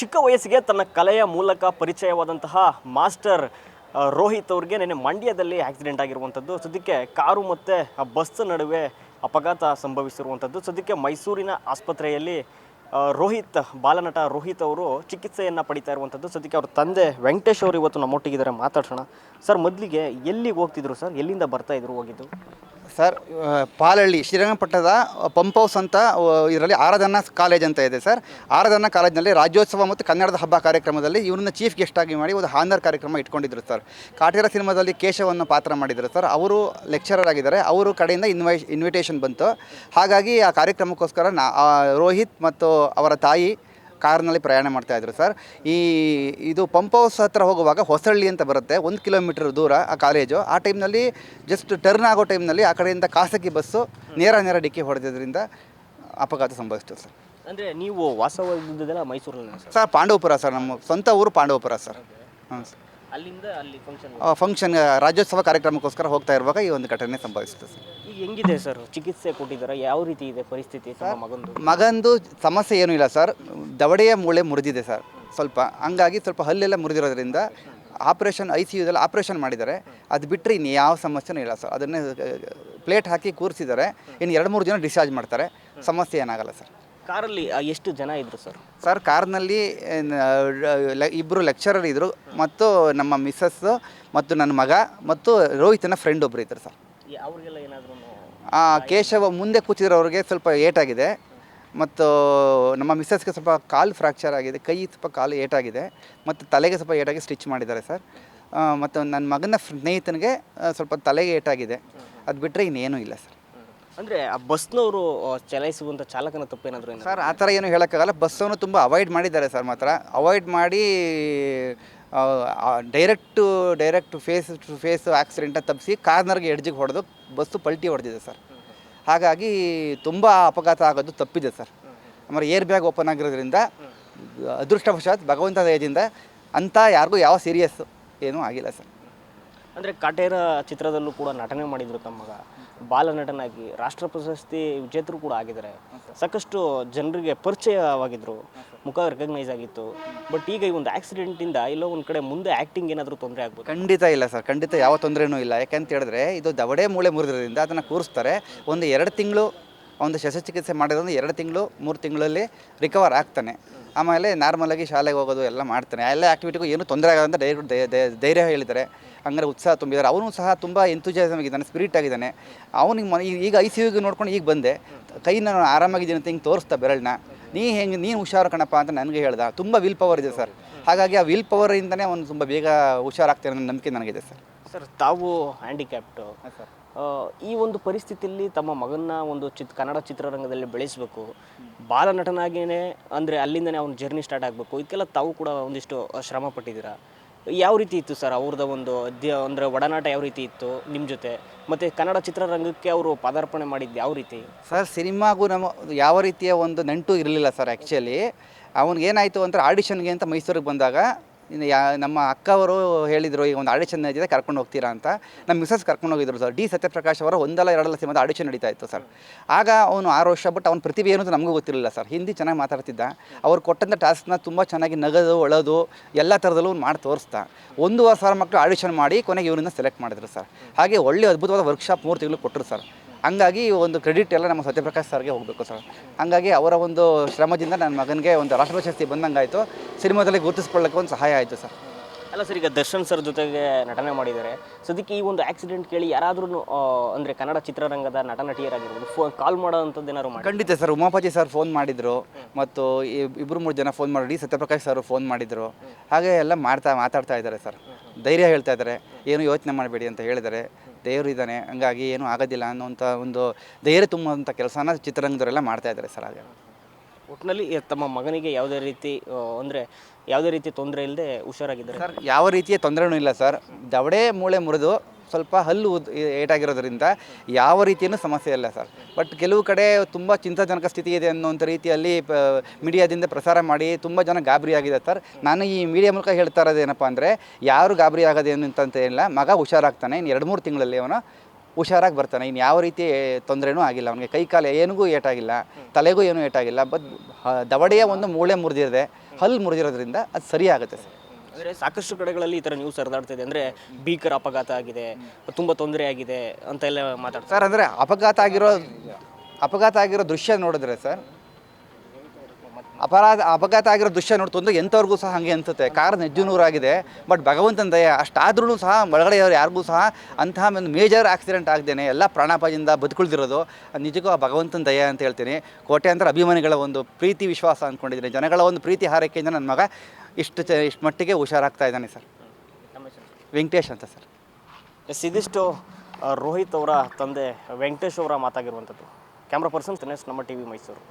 ಚಿಕ್ಕ ವಯಸ್ಸಿಗೆ ತನ್ನ ಕಲೆಯ ಮೂಲಕ ಪರಿಚಯವಾದಂತಹ ಮಾಸ್ಟರ್ ರೋಹಿತ್ ಅವ್ರಿಗೆ ನೆನ್ನೆ ಮಂಡ್ಯದಲ್ಲಿ ಆಕ್ಸಿಡೆಂಟ್ ಆಗಿರುವಂಥದ್ದು. ಸದ್ಯಕ್ಕೆ ಕಾರು ಮತ್ತು ಬಸ್ ನಡುವೆ ಅಪಘಾತ ಸಂಭವಿಸಿರುವಂಥದ್ದು. ಸದ್ಯಕ್ಕೆ ಮೈಸೂರಿನ ಆಸ್ಪತ್ರೆಯಲ್ಲಿ ರೋಹಿತ್, ಬಾಲನಟ ರೋಹಿತ್ ಅವರು ಚಿಕಿತ್ಸೆಯನ್ನು ಪಡಿತಾ ಇರುವಂಥದ್ದು. ಸದ್ಯಕ್ಕೆ ಅವ್ರ ತಂದೆ ವೆಂಕಟೇಶ್ ಅವರು ಇವತ್ತು ನಮ್ಮೊಟ್ಟಿಗಿದ್ದಾರೆ. ಮಾತಾಡ್ಸೋಣ. ಸರ್, ಮೊದಲಿಗೆ ಎಲ್ಲಿಗೆ ಹೋಗ್ತಿದ್ರು ಸರ್? ಎಲ್ಲಿಂದ ಬರ್ತಾ ಇದ್ರು ಹೋಗಿದ್ದು? ಸರ್ ಪಾಲಹಳ್ಳಿ, ಶ್ರೀರಂಗಪಟ್ಟಣದ ಪಂಪ್ ಹೌಸ್ ಅಂತ ಇದರಲ್ಲಿ ಆರಾಧನಾ ಕಾಲೇಜ್ ಅಂತ ಇದೆ ಸರ್. ಆರಾಧನಾ ಕಾಲೇಜ್ನಲ್ಲಿ ರಾಜ್ಯೋತ್ಸವ ಮತ್ತು ಕನ್ನಡದ ಹಬ್ಬ ಕಾರ್ಯಕ್ರಮದಲ್ಲಿ ಇವರನ್ನ ಚೀಫ್ ಗೆಸ್ಟ್ ಆಗಿ ಮಾಡಿ ಒಂದು ಹಾನರ್ ಕಾರ್ಯಕ್ರಮ ಇಟ್ಕೊಂಡಿದ್ರು ಸರ್. ಕಾಟೇರ ಸಿನಿಮಾದಲ್ಲಿ ಕೇಶವನ್ನು ಪಾತ್ರ ಮಾಡಿದ್ರು ಸರ್. ಅವರು ಲೆಕ್ಚರರ್ ಆಗಿದ್ದಾರೆ. ಅವರು ಕಡೆಯಿಂದ ಇನ್ವೈ ಇನ್ವಿಟೇಷನ್ ಬಂತು. ಹಾಗಾಗಿ ಆ ಕಾರ್ಯಕ್ರಮಕ್ಕೋಸ್ಕರ ನಾ ರೋಹಿತ್ ಮತ್ತು ಅವರ ತಾಯಿ ಕಾರ್ನಲ್ಲಿ ಪ್ರಯಾಣ ಮಾಡ್ತಾ ಇದ್ರು ಸರ್. ಈ ಇದು ಪಂಪ್ ಹೌಸ್ ಹತ್ರ ಹೋಗುವಾಗ ಹೊಸಳ್ಳಿ ಅಂತ ಬರುತ್ತೆ. ಒಂದು ಕಿಲೋಮೀಟರ್ ದೂರ ಆ ಕಾಲೇಜು. ಆ ಟೈಮ್ನಲ್ಲಿ ಜಸ್ಟ್ ಟರ್ನ್ ಆಗೋ ಟೈಮ್ನಲ್ಲಿ ಆ ಕಡೆಯಿಂದ ಖಾಸಗಿ ಬಸ್ಸು ನೇರ ನೇರ ಡಿಕ್ಕಿ ಹೊಡೆದಿದ್ದರಿಂದ ಅಪಘಾತ ಸಂಭವಿಸ್ತು ಸರ್. ಅಂದರೆ ನೀವು ವಾಸವಾಗಿದ್ದೆಲ್ಲ ಮೈಸೂರಲ್ಲಿ ಸರ್? Sir Pandavapura sir. ನಮ್ಮ ಸ್ವಂತ ಊರು ಪಾಂಡವಪುರ ಸರ್. ಹಾಂ ಸರ್. ಅಲ್ಲಿಂದ ಅಲ್ಲಿ ಫಂಕ್ಷನ್ ಫಂಕ್ಷನ್ ರಾಜ್ಯೋತ್ಸವ ಕಾರ್ಯಕ್ರಮಕ್ಕೋಸ್ಕರ ಹೋಗ್ತಾ ಇರುವಾಗ ಈ ಒಂದು ಘಟನೆ ಸಂಭವಿಸಿತು. ಸರ್ ಈಗ ಹೆಂಗಿದೆ ಸರ್? ಚಿಕಿತ್ಸೆ ಕೊಟ್ಟಿದ್ದಾರೆ ಯಾವ ರೀತಿ ಇದೆ ಪರಿಸ್ಥಿತಿ ಸರ್ ಮಗಂದು? ಮಗಂದು ಸಮಸ್ಯೆ ಏನೂ ಇಲ್ಲ ಸರ್. ದವಡೆಯ ಮೂಳೆ ಮುರಿದಿದೆ ಸರ್ ಸ್ವಲ್ಪ. ಹಂಗಾಗಿ ಸ್ವಲ್ಪ ಹಲ್ಲೆಲ್ಲ ಮುರಿದಿರೋದ್ರಿಂದ ಆಪ್ರೇಷನ್ ಐ ಸಿ ಯುದಲ್ಲಿ ಆಪ್ರೇಷನ್ ಮಾಡಿದ್ದಾರೆ. ಅದು ಬಿಟ್ಟರೆ ಇನ್ನು ಯಾವ ಸಮಸ್ಯೆನೂ ಇಲ್ಲ ಸರ್. ಅದನ್ನೇ ಪ್ಲೇಟ್ ಹಾಕಿ ಕೂರಿಸಿದ್ದಾರೆ. ಇನ್ನು ಎರಡು ಮೂರು ಜನ ಡಿಸ್ಚಾರ್ಜ್ ಮಾಡ್ತಾರೆ. ಸಮಸ್ಯೆ ಏನಾಗಲ್ಲ ಸರ್. ಕಾರಲ್ಲಿ ಎಷ್ಟು ಜನ ಇದ್ರು ಸರ್? ಸರ್ ಕಾರ್ನಲ್ಲಿ ಇಬ್ಬರು ಲೆಕ್ಚರರ್ ಇದ್ದರು ಮತ್ತು ನಮ್ಮ ಮಿಸ್ಸಸ್ಸು ಮತ್ತು ನನ್ನ ಮಗ ಮತ್ತು ರೋಹಿತನ ಫ್ರೆಂಡ್ ಒಬ್ಬರು ಇದ್ದರು ಸರ್. ಅವ್ರಿಗೆಲ್ಲ ಏನಾದರೂ ಆ ಕೇಶವ ಮುಂದೆ ಕೂತಿರೋರಿಗೆ ಸ್ವಲ್ಪ ಏಟಾಗಿದೆ. ಮತ್ತು ನಮ್ಮ ಮಿಸ್ಸಸ್ಗೆ ಸ್ವಲ್ಪ ಕಾಲು ಫ್ರ್ಯಾಕ್ಚರ್ ಆಗಿದೆ. ಕೈ ಸ್ವಲ್ಪ ಕಾಲು ಏಟಾಗಿದೆ. ಮತ್ತು ತಲೆಗೆ ಸ್ವಲ್ಪ ಏಟಾಗಿ ಸ್ಟಿಚ್ ಮಾಡಿದ್ದಾರೆ ಸರ್. ಮತ್ತು ನನ್ನ ಮಗನ ಸ್ನೇಹಿತನಿಗೆ ಸ್ವಲ್ಪ ತಲೆಗೆ ಏಟಾಗಿದೆ. ಅದು ಬಿಟ್ಟರೆ ಇನ್ನೇನೂ ಇಲ್ಲ ಸರ್. ಅಂದರೆ ಆ ಬಸ್ನವರು ಚಲಾಯಿಸುವಂಥ ಚಾಲಕನ ತಪ್ಪೇನಾದರೂ ಸರ್, ಆ ಥರ ಏನು ಹೇಳೋಕ್ಕಾಗಲ್ಲ. ಬಸ್ಸನ್ನು ತುಂಬ ಅವಾಯ್ಡ್ ಮಾಡಿದ್ದಾರೆ ಸರ್ ಮಾತ್ರ. ಅವಾಯ್ಡ್ ಮಾಡಿ direct direct face to face accident ತಪ್ಪಿಸಿ ಕಾರ್ನರ್ಗೆ ಎಡ್ಜಿಗೆ ಹೊಡೆದು ಬಸ್ಸು ಪಲ್ಟಿ ಹೊಡೆದಿದೆ ಸರ್. ಹಾಗಾಗಿ ತುಂಬ ಅಪಘಾತ ಆಗೋದು ತಪ್ಪಿದೆ ಸರ್. ಆಮೇಲೆ ಏರ್ ಬ್ಯಾಗ್ ಓಪನ್ ಆಗಿರೋದ್ರಿಂದ, ಅದೃಷ್ಟವಶಾತ್ ಭಗವಂತ ದಯದಿಂದ ಅಂಥ ಯಾರಿಗೂ ಯಾವ ಸೀರಿಯಸ್ ಏನೂ ಆಗಿಲ್ಲ ಸರ್. ಅಂದರೆ ಕಾಟೇರ ಚಿತ್ರದಲ್ಲೂ ಕೂಡ ನಟನೆ ಮಾಡಿದರು ತಮ್ಮಗ ಬಾಲ ನಟನಾಗಿ ರಾಷ್ಟ್ರ ಪ್ರಶಸ್ತಿ ವಿಜೇತರು ಕೂಡ ಆಗಿದ್ದಾರೆ. ಸಾಕಷ್ಟು ಜನರಿಗೆ ಪರಿಚಯವಾಗಿದ್ದರು ಮುಖ ರೆಕಗ್ನೈಸ್ ಆಗಿತ್ತು. ಬಟ್ ಈಗ ಈ ಒಂದು ಆಕ್ಸಿಡೆಂಟಿಂದ ಇಲ್ಲೋ ಒಂದು ಕಡೆ ಮುಂದೆ ಆ್ಯಕ್ಟಿಂಗ್ ಏನಾದರೂ ತೊಂದರೆ ಆಗ್ಬೋದು? ಖಂಡಿತ ಇಲ್ಲ ಸರ್. ಖಂಡಿತ ಯಾವ ತೊಂದರೆನೂ ಇಲ್ಲ. ಯಾಕೆಂತ ಹೇಳಿದ್ರೆ ಇದು ದವಡೆ ಮೂಳೆ ಮುರಿದ್ರಿಂದ ಅದನ್ನು ಕೂರಿಸ್ತಾರೆ. ಒಂದು ಎರಡು ತಿಂಗಳು ಒಂದು ಶಸ್ತ್ರಚಿಕಿತ್ಸೆ ಮಾಡಿದ್ರೆ ಎರಡು ತಿಂಗಳು, ಮೂರು ತಿಂಗಳಲ್ಲಿ ರಿಕವರ್ ಆಗ್ತಾನೆ. ಆಮೇಲೆ ನಾರ್ಮಲಾಗಿ ಶಾಲೆಗೆ ಹೋಗೋದು ಎಲ್ಲ ಮಾಡ್ತಾನೆ. ಎಲ್ಲ ಆ್ಯಕ್ಟಿವಿಟಿಗೂ ಏನೂ ತೊಂದರೆ ಆಗೋದಂತ ಧೈರ್ಯ ಹೇಳಿದ್ದಾರೆ. ಹಂಗಾರೆ ಉತ್ಸಾಹ ತುಂಬಿದ್ದಾರೆ. ಅವನು ಸಹ ತುಂಬ ಎಂತುಜಾಸಮ್ ಆಗಿದ್ದಾನೆ ಸ್ಪಿರಿಟ್ ಆಗಿದ್ದಾನೆ. ಅವನಿಗೆ ಮನೆ ಈಗ ಐ ಸಿ ಯುಗೆ ನೋಡ್ಕೊಂಡು ಈಗ ಬಂದೆ. ಕೈನ ನಾನು ಆರಾಮಾಗಿದ್ದೀನಿ ಅಂತ ಹಿಂಗೆ ತೋರಿಸ್ತಾ ಬೆರಳನ್ನ. ನೀ ಹೆಂಗೆ ನೀನು ಹುಷಾರು ಕಣಪ್ಪ ಅಂತ ನನಗೆ ಹೇಳ್ದ. ತುಂಬ ವಿಲ್ ಪವರ್ ಇದೆ ಸರ್. ಹಾಗಾಗಿ ಆ ವಿಲ್ ಪವರಿಂದನೇ ಅವನು ತುಂಬ ಬೇಗ ಹುಷಾರಾಗ್ತಾನೆ ಅನ್ನೋ ನಂಬಿಕೆ ನನಗಿದೆ ಸರ್. ಸರ್ ತಾವು ಹ್ಯಾಂಡಿಕ್ಯಾಪ್ಟು ಸರ್. ಈ ಒಂದು ಪರಿಸ್ಥಿತಿಯಲ್ಲಿ ತಮ್ಮ ಮಗನ್ನ ಒಂದು ಚಿತ್ ಕನ್ನಡ ಚಿತ್ರರಂಗದಲ್ಲಿ ಬೆಳೆಸಬೇಕು. ಬಾಲನಟನಾಗಿಯೇ ಅಂದರೆ ಅಲ್ಲಿಂದನೇ ಅವ್ನ ಜರ್ನಿ ಸ್ಟಾರ್ಟ್ ಆಗಬೇಕು. ಇದಕ್ಕೆಲ್ಲ ತಾವು ಕೂಡ ಒಂದಿಷ್ಟು ಶ್ರಮ ಪಟ್ಟಿದ್ದೀರಾ? ಯಾವ ರೀತಿ ಇತ್ತು ಸರ್ ಅವ್ರದ್ದು ಒಂದು ದ್ಯ ಅಂದರೆ ಒಡನಾಟ ಯಾವ ರೀತಿ ಇತ್ತು ನಿಮ್ಮ ಜೊತೆ? ಮತ್ತು ಕನ್ನಡ ಚಿತ್ರರಂಗಕ್ಕೆ ಅವರು ಪಾದಾರ್ಪಣೆ ಮಾಡಿದ್ದು ಯಾವ ರೀತಿ? ಸರ್, ಸಿನಿಮಾಗೂ ನಮ್ಮ ಯಾವ ರೀತಿಯ ಒಂದು ನಂಟು ಇರಲಿಲ್ಲ ಸರ್ ಆ್ಯಕ್ಚುಲಿ ಅವನಿಗೇನಾಯಿತು ಅಂದರೆ ಆಡಿಷನ್ಗೆ ಅಂತ ಮೈಸೂರಿಗೆ ಬಂದಾಗ ಇನ್ನು ಯಾ, ನಮ್ಮ ಅಕ್ಕವರು ಹೇಳಿದರು, ಈಗ ಒಂದು ಆಡಿಷನ್ ಇದೆ ಕರ್ಕೊಂಡು ಹೋಗ್ತೀರಾ ಅಂತ. ನಮ್ಮ ಮಿಸಸ್ ಕರ್ಕೊಂಡು ಹೋಗಿದ್ರು ಸರ್. ಡಿ. ಸತ್ಯಪ್ರಕಾಶ್ ಅವರ ಒಂದಲ್ಲ ಎರಡಲ್ಲ ಸಿನಿಮಾದ ಆಡಿಷನ್ ನಡೀತಾ ಇತ್ತು ಸರ್. ಆಗ ಅವನು ಆರು ವರ್ಷ ಬಟ್ ಅವನ ಪ್ರತಿಭೆ ಏನು ನಮಗೂ ಗೊತ್ತಿರಲಿಲ್ಲ ಸರ್. ಹಿಂದಿ ಚೆನ್ನಾಗಿ ಮಾತಾಡ್ತಿದ್ದ. ಅವ್ರು ಕೊಟ್ಟಂಥ ಟಾಸ್ಕ್ನ ತುಂಬ ಚೆನ್ನಾಗಿ ನಗದು, ಒಳದು ಎಲ್ಲ ಥರದಲ್ಲೂ ಅವ್ನು ಮಾಡಿ ತೋರಿಸ್ತಾ ಒಂದೂವರೆ ಸಾವಿರ ಮಕ್ಕಳು ಆಡಿಷನ್ ಮಾಡಿ ಕೊನೆಗೆ ಇವರಿಂದ ಸೆಲೆಕ್ಟ್ ಮಾಡಿದ್ರು ಸರ್. ಹಾಗೆ ಒಳ್ಳೆ ಅದ್ಭುತವಾದ ವರ್ಕ್ಶಾಪ್ ಮೂರು ತಿಂಗಳು ಕೊಟ್ಟರು ಸರ್. ಹಂಗಾಗಿ ಒಂದು ಕ್ರೆಡಿಟ್ ಎಲ್ಲ ನಮ್ಮ ಸತ್ಯಪ್ರಕಾಶ್ ಸರ್ಗೆ ಹೋಗಬೇಕು ಸರ್. ಹಂಗಾಗಿ ಅವರ ಒಂದು ಶ್ರಮದಿಂದ ನನ್ನ ಮಗನಿಗೆ ಒಂದು ರಾಷ್ಟ್ರ ಪ್ರಶಸ್ತಿ ಬಂದಂಗಾಯಿತು. ಸಿನಿಮಾದಲ್ಲಿ ಗುರುತಿಸ್ಕೊಳ್ಳೋಕ್ಕೆ ಒಂದು ಸಹಾಯ ಆಯಿತು ಸರ್. ಅಲ್ಲ ಸರ್, ಈಗ ದರ್ಶನ್ ಸರ್ ಜೊತೆಗೆ ನಟನೆ ಮಾಡಿದ್ದಾರೆ. ಸದ್ಯಕ್ಕೆ ಈ ಒಂದು ಆಕ್ಸಿಡೆಂಟ್ ಕೇಳಿ ಯಾರಾದ್ರೂ ಅಂದರೆ ಕನ್ನಡ ಚಿತ್ರರಂಗದ ನಟ ನಟಿಯರಾಗಿರ್ಬೋದು ಫೋನ್ ಕಾಲ್ ಮಾಡೋ ಏನಾದ್ರು ಮಾಡಿ ಖಂಡಿತ ಸರ್ ಉಮಾಪಾಜಿ ಸರ್ ಫೋನ್ ಮಾಡಿದರು. ಮತ್ತು ಇಬ್ಬರು ಮೂರು ಜನ ಫೋನ್ ಮಾಡಿ, ಸತ್ಯಪ್ರಕಾಶ್ ಸರ್ ಫೋನ್ ಮಾಡಿದರು. ಹಾಗೆ ಎಲ್ಲ ಮಾಡ್ತಾ, ಮಾತಾಡ್ತಾ ಇದ್ದಾರೆ ಸರ್. ಧೈರ್ಯ ಹೇಳ್ತಾ ಇದ್ದಾರೆ. ಏನು ಯೋಚನೆ ಮಾಡಬೇಡಿ ಅಂತ ಹೇಳಿದ್ದಾರೆ. ದೇವರು ಇದ್ದಾನೆ, ಹಂಗಾಗಿ ಏನೂ ಆಗೋದಿಲ್ಲ ಅನ್ನೋಂಥ ಒಂದು ಧೈರ್ಯ ತುಂಬುವಂಥ ಕೆಲಸನ ಚಿತ್ರರಂಗದವರೆಲ್ಲ ಮಾಡ್ತಾ ಇದ್ದಾರೆ ಸರ್ ಹಾಗೆ. ಒಟ್ಟಿನಲ್ಲಿ ತಮ್ಮ ಮಗನಿಗೆ ಯಾವುದೇ ರೀತಿ ಅಂದರೆ ಯಾವುದೇ ರೀತಿ ತೊಂದರೆ ಇಲ್ಲದೆ ಹುಷಾರಾಗಿದ್ದಾರೆ. ಸರ್, ಯಾವ ರೀತಿಯ ತೊಂದರೆನೂ ಇಲ್ಲ ಸರ್. ದವಡೆ ಮೂಳೆ ಮುರಿದು ಸ್ವಲ್ಪ ಹಲ್ಲು ಏಟಾಗಿರೋದ್ರಿಂದ ಯಾವ ರೀತಿಯೂ ಸಮಸ್ಯೆ ಇಲ್ಲ ಸರ್. ಬಟ್ ಕೆಲವು ಕಡೆ ತುಂಬ ಚಿಂತಾಜನಕ ಸ್ಥಿತಿ ಇದೆ ಅನ್ನೋಂಥ ರೀತಿಯಲ್ಲಿ ಮೀಡಿಯಾದಿಂದ ಪ್ರಸಾರ ಮಾಡಿ ತುಂಬ ಜನ ಗಾಬರಿ ಆಗಿದೆ ಸರ್. ನಾನು ಈ ಮೀಡಿಯಾ ಮೂಲಕ ಹೇಳ್ತಾ ಇರೋದೇನಪ್ಪ ಅಂದರೆ, ಯಾರು ಗಾಬರಿ ಆಗೋದೇನು ಅಂತ ಏನಿಲ್ಲ ಮಗ ಹುಷಾರಾಗ್ತಾನೆ. ಇನ್ನು ಎರಡು ಮೂರು ತಿಂಗಳಲ್ಲಿ ಅವನು ಹುಷಾರಾಗಿ ಬರ್ತಾನೆ. ಇನ್ನು ಯಾವ ರೀತಿ ತೊಂದರೆನೂ ಆಗಿಲ್ಲ. ಅವನಿಗೆ ಕೈ ಕಾಲು ಏನಿಗೂ ಏಟಾಗಿಲ್ಲ. ತಲೆಗೂ ಏನೂ ಏಟಾಗಿಲ್ಲ. ಬಟ್ ದವಡೆಯ ಒಂದು ಮೂಳೆ ಮುರಿದಿರದೆ ಹಲ್ಲು ಮುರಿದಿರೋದ್ರಿಂದ ಅದು ಸರಿ ಆಗುತ್ತೆ ಸರ್. ಅಂದರೆ ಸಾಕಷ್ಟು ಕಡೆಗಳಲ್ಲಿ ಈ ಥರ ನ್ಯೂಸ್ ಹರಿದಾಡ್ತಿದೆ ಅಂದರೆ ಭೀಕರ ಅಪಘಾತ ಆಗಿದೆ ತುಂಬ ತೊಂದರೆ ಆಗಿದೆ ಅಂತ ಎಲ್ಲ ಮಾತಾಡ್ತಾರೆ ಸರ್ ಅಂದರೆ ಅಪಘಾತ ಆಗಿರೋ ಅಪಘಾತ ಆಗಿರೋ ದೃಶ್ಯ ನೋಡಿದ್ರೆ ಸರ್ ಅಪರಾಧ, ಅಪಘಾತ ಆಗಿರೋ ದೃಶ್ಯ ನೋಡ್ತಂದ್ರೆ ಎಂಥವ್ರಿಗೂ ಸಹ ಹಾಗೆ ಅನ್ಸುತ್ತೆ. ಕಾರ್ ನೆಜ್ಜುನೂರಾಗಿದೆ. ಬಟ್ ಭಗವಂತನ ದಯ ಅಷ್ಟಾದ್ರೂ ಸಹ ಒಳಗಡೆ ಯಾರಿಗೂ ಸಹ ಅಂತಹ ಒಂದು ಮೇಜರ್ ಆಕ್ಸಿಡೆಂಟ್ ಆಗ್ದೇನೆ. ಎಲ್ಲ ಪ್ರಾಣಾಪಾಯದಿಂದ ಬದುಕುಳಿದಿರೋದು ನಿಜಕ್ಕೂ ಆ ಭಗವಂತನ ದಯ ಅಂತ ಹೇಳ್ತೀನಿ. ಕೋಟ್ಯಾಂತರ ಅಭಿಮಾನಿಗಳ ಒಂದು ಪ್ರೀತಿ ವಿಶ್ವಾಸ ಅಂದ್ಕೊಂಡಿದ್ದೀನಿ. ಜನಗಳ ಒಂದು ಪ್ರೀತಿ ಹಾರೈಕೆಯಿಂದ ನನ್ನ ಮಗ ಇಷ್ಟು ಚ, ಇಷ್ಟು ಮಟ್ಟಿಗೆ ಹುಷಾರಾಗ್ತಾ ಇದ್ದಾನೆ ಸರ್. ವೆಂಕಟೇಶ್ ಅಂತ ಸರ್. ಎಸ್, ಇದಿಷ್ಟು ರೋಹಿತ್ ಅವರ ತಂದೆ ವೆಂಕಟೇಶ್ ಅವರ ಮಾತಾಗಿರುವಂಥದ್ದು. ಕ್ಯಾಮ್ರಾ ಪರ್ಸನ್ ದಿನೇಶ್ ನಮ್ಮ ಟಿ ವಿ ಮೈಸೂರು